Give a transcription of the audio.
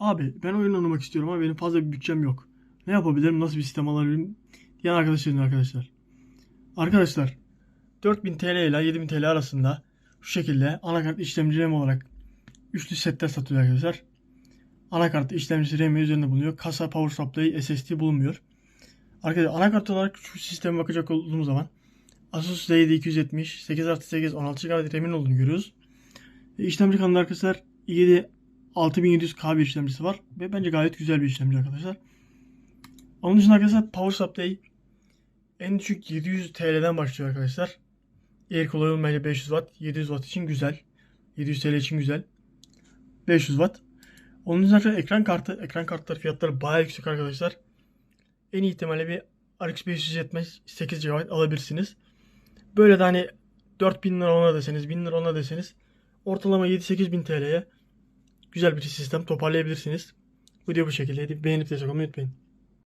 Abi ben oyun oynamak istiyorum ama benim fazla bir bütçem yok. Ne yapabilirim? Nasıl bir sistem alabilirim? Diyen arkadaşlarım arkadaşlar. Arkadaşlar 4000 TL ile 7000 TL arasında şu şekilde anakart işlemci RAM olarak üçlü setler satılıyor arkadaşlar. Anakart işlemcisi RAM üzerinde bulunuyor. Kasa, power supply, SSD bulunmuyor. Arkadaşlar anakart olarak şu sisteme bakacak olduğumuz zaman Asus Z270 8 artı 8 16 GB RAM'in olduğunu görüyoruz. E, İşlemci kanalı arkadaşlar i7 6700K bir işlemcisi var ve bence gayet güzel bir işlemci arkadaşlar. Onun dışında arkadaşlar Power Supply en düşük 700 TL'den başlıyor arkadaşlar. Air kolay olmayla 500 Watt, 700 Watt için güzel. 700 TL için güzel. 500 Watt. Onun dışında arkadaşlar ekran kartı, ekran kartları fiyatları bayağı yüksek arkadaşlar. En ihtimalle bir RX 570 8 GB alabilirsiniz. Böyle de hani 4000 lira ona deseniz, 1000 lira ona deseniz ortalama 7-8 bin TL'ye güzel bir sistem toparlayabilirsiniz. Video bu şekildeydi. Beğenip destek olmayı unutmayın.